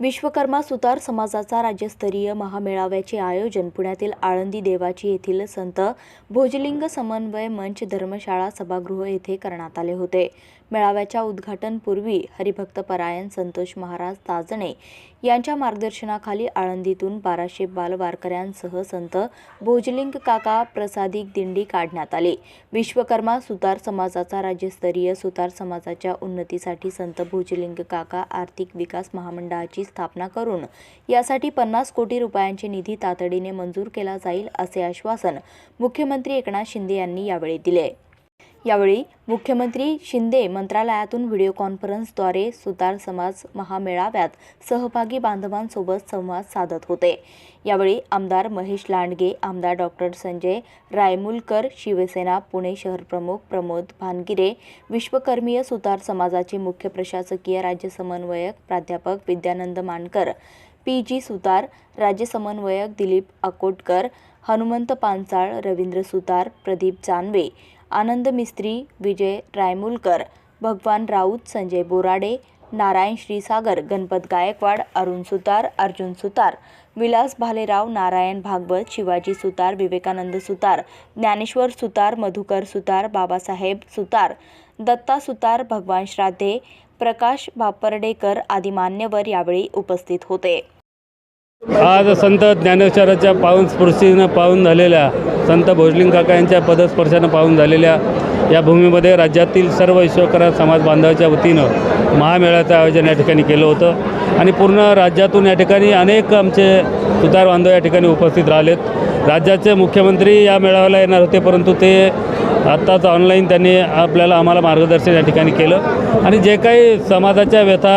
विश्वकर्मा सुतार समाजाचा राज्यस्तरीय महामेळाव्याचे आयोजन पुण्यातील आळंदी देवाची येथील संत भोजलिंग समन्वय मंच धर्मशाळा सभागृह येथे करण्यात आले होते. मेळाव्याच्या उद्घाटनपूर्वी हरिभक्तपरायण संतोष महाराज ताजणे यांच्या मार्गदर्शनाखाली आळंदीतून बाराशे बालवारकऱ्यांसह संत भोजलिंग काका प्रसादिक दिंडी काढण्यात आली. विश्वकर्मा सुतार समाजाचा राज्यस्तरीय सुतार समाजाच्या उन्नतीसाठी संत भोजलिंग काका आर्थिक विकास महामंडळाची स्थापना करून यासाठी पन्नास कोटी रुपयांचे निधी तातडीने मंजूर केला जाईल असे आश्वासन मुख्यमंत्री एकनाथ शिंदे यांनी यावेळी दिले. यावेळी मुख्यमंत्री शिंदे मंत्रालयातून व्हिडिओ कॉन्फरन्सद्वारे सुतार समाज महामेळाव्यात सहभागी बांधवांसोबत संवाद साधत होते. यावेळी आमदार महेश लांडगे आमदार डॉक्टर संजय रायमुलकर शिवसेना पुणे शहर प्रमुख प्रमोद भानगिरे विश्वकर्मीय सुतार समाजाचे मुख्य प्रशासकीय राज्य समन्वयक प्राध्यापक विद्यानंद मानकर पी जी सुतार राज्य समन्वयक दिलीप अकोटकर हनुमंत पांचाळ रवींद्र सुतार प्रदीप जानवे आनंद मिस्त्री विजय रायमुलकर भगवान राऊत संजय बोराडे नारायण श्रीसागर गणपत गायकवाड अरुण सुतार अर्जुन सुतार विलास भालेराव नारायण भागवत शिवाजी सुतार विवेकानंद सुतार ज्ञानेश्वर सुतार मधुकर सुतार बाबासाहेब सुतार दत्ता सुतार भगवान श्राद्धे प्रकाश बापर्डेकर आदी मान्यवर यावेळी उपस्थित होते. आज संत ज्ञानेश्वराच्या पावन स्फूर्तीनं पाहून झालेल्या संत भोजलिंग काका यांच्या पदस्पर्शानं पाहून झालेल्या या भूमीमध्ये राज्यातील सर्व विश्वकर्मा समाज बांधवाच्या वतीनं महामेळ्याचं आयोजन या ठिकाणी केलं होतं. आणि पूर्ण राज्यातून या ठिकाणी अनेक आमचे सुतार बांधव या ठिकाणी उपस्थित राहिलेत. राज्याचे मुख्यमंत्री या मेळाव्याला येणार होते परंतु ते आत्ताच ऑनलाईन त्यांनी आपल्याला आम्हाला मार्गदर्शन या ठिकाणी केलं. आणि जे काही समाजाच्या व्यथा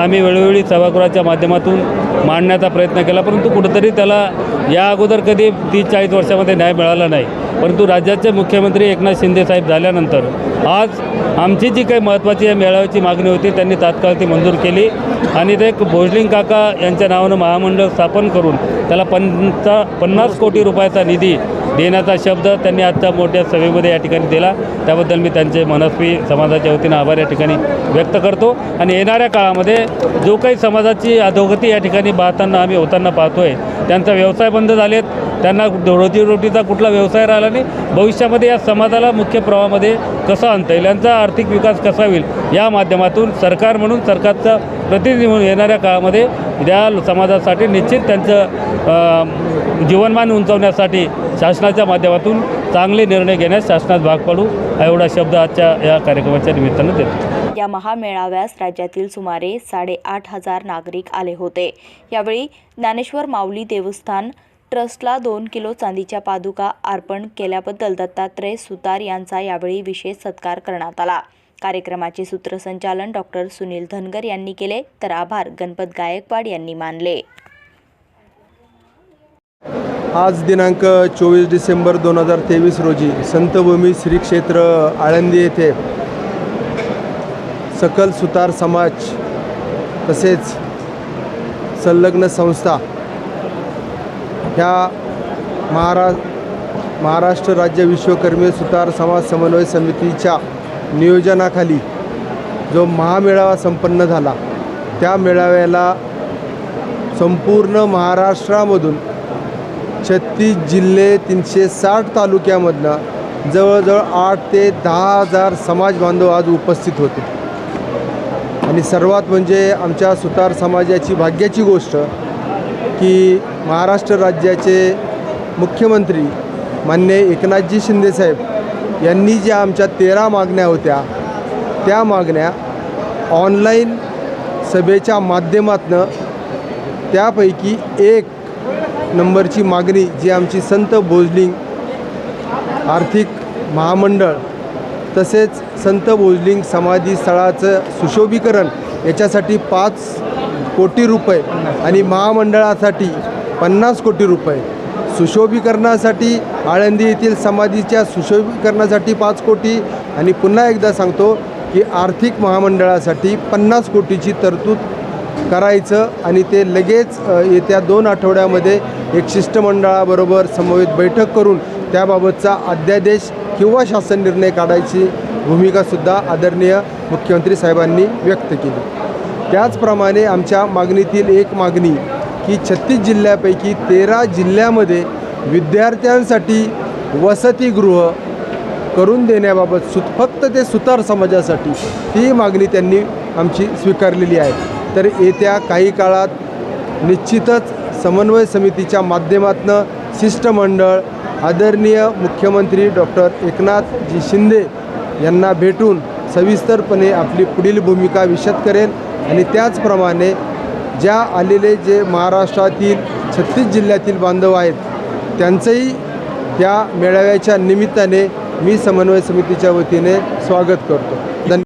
आम्ही वेळोवेळी सभागृहाच्या माध्यमातून मांडण्याचा प्रयत्न केला परंतु कुठंतरी त्याला या अगोदर कधी तीस चाळीस वर्षामध्ये न्याय मिळाला नाही. परंतु राज्याचे मुख्यमंत्री एकनाथ शिंदेसाहेब झाल्यानंतर आज आमची जी काही महत्त्वाची या मेळाव्याची मागणी होती त्यांनी तात्काळ ती मंजूर केली. आणि ते एक भोजलिंग काका यांच्या नावानं महामंडळ स्थापन करून त्याला पंचा पन्नास कोटी रुपयाचा निधी देण्याचा शब्द त्यांनी आजच्या मोठ्या सभेमध्ये या ठिकाणी दिला. त्याबद्दल मी त्यांचे मनस्वी समाजाच्या वतीनं आभार या ठिकाणी व्यक्त करतो. आणि येणाऱ्या काळामध्ये जो काही समाजाची अधोगती या ठिकाणी पाहताना आम्ही होताना पाहतो आहे त्यांचा व्यवसाय बंद झालेत. त्यांना रोजीरोटीचा कुठला व्यवसाय राहिला नाही. भविष्यामध्ये या समाजाला मुख्य प्रवाहामध्ये कसं आणता येईल यांचा आर्थिक विकास कसा होईल या माध्यमातून सरकार म्हणून सरकारचा प्रतिनिधी म्हणून येणाऱ्या काळामध्ये या समाजासाठी निश्चित त्यांचं जीवनमान उंचवण्यासाठी शासनाच्या माध्यमातून चांगले निर्णय घेण्यास शासनात भाग पाडू एवढा शब्द आजच्या या कार्यक्रमाच्या निमित्तानं देतो. या महामेळाव्यास राज्यातील सुमारे साडेआठ हजार नागरिक आले होते. यावेळी ज्ञानेश्वर माऊली देवस्थान ट्रस्टला दोन किलो चांदीच्या पादुका अर्पण केल्याबद्दल दत्तात्रय सुतार यांचा यावेळी विशेष सत्कार करण्यात आला. कार्यक्रमाचे सूत्रसंचालन डॉक्टर सुनील धनगर यांनी केले तर आभार गणपत गायकवाड यांनी मानले. आज दिनांक चोवीस डिसेंबर दोन हजार तेवीस रोजी संतभूमी श्री क्षेत्र आळंदी येथे सकल सुतार समाज तसेच संलग्न संस्था ह्या महारा महाराष्ट्र राज्य विश्वकर्मी सुतार समाज समन्वय समितीच्या नियोजनाखाली जो महामेळावा संपन्न झाला त्या मेळाव्याला संपूर्ण महाराष्ट्रामधून छत्तीस जिल्हे तीनशे साठ तालुक्यामधनं जवळजवळ आठ ते दहा हजार समाज बांधव आज उपस्थित होते. आणि सर्वात म्हणजे आमच्या सुतार समाजाची भाग्याची गोष्ट की महाराष्ट्र राज्याचे मुख्यमंत्री मान्य एकनाथजी शिंदेसाहेब यांनी ज्या आमच्या तेरा मागण्या होत्या त्या मागण्या ऑनलाईन सभेच्या माध्यमातनं त्यापैकी एक नंबरची मागणी जी आमची संत भोजलिंग आर्थिक महामंडळ तसेच संत भोजलिंग समाधी स्थळाचं सुशोभीकरण याच्यासाठी पाच कोटी रुपये आणि महामंडळासाठी पन्नास कोटी रुपये. सुशोभीकरणासाठी आळंदी येथील समाधीच्या सुशोभीकरणासाठी पाच कोटी आणि पुन्हा एकदा सांगतो की आर्थिक महामंडळासाठी पन्नास कोटीची तरतूद करायचं आणि ते लगेच येत्या दोन आठवड्यामध्ये एक शिष्टमंडळाबरोबर समवेत बैठक करून त्याबाबतचा अध्यादेश किंवा शासन निर्णय काढायची भूमिकासुद्धा आदरणीय मुख्यमंत्री साहेबांनी व्यक्त केली. त्याचप्रमाणे आमच्या मागणीतील एक मागणी की छत्तीस जिल्ह्यापैकी तेरा जिल्ह्यामध्ये विद्यार्थ्यांसाठी वसतिगृह करून देण्याबाबत सु फक्त ते सुतार समाजासाठी ही मागणी त्यांनी आमची स्वीकारलेली आहे. तर येत्या काही काळात निश्चितच समन्वय समितीच्या माध्यमातून शिष्टमंडळ आदरणीय मुख्यमंत्री डॉक्टर एकनाथजी शिंदे यांना भेटून सविस्तरपणे आपली पुढील भूमिका विशद करेन आणि त्याचप्रमाणे ज्या आलेले जे महाराष्ट्रातील छत्तीस जिल्ह्यातील बांधव आहेत त्यांचंही या मेळाव्याच्या निमित्ताने मी समन्वय समितीच्या वतीने स्वागत करतो.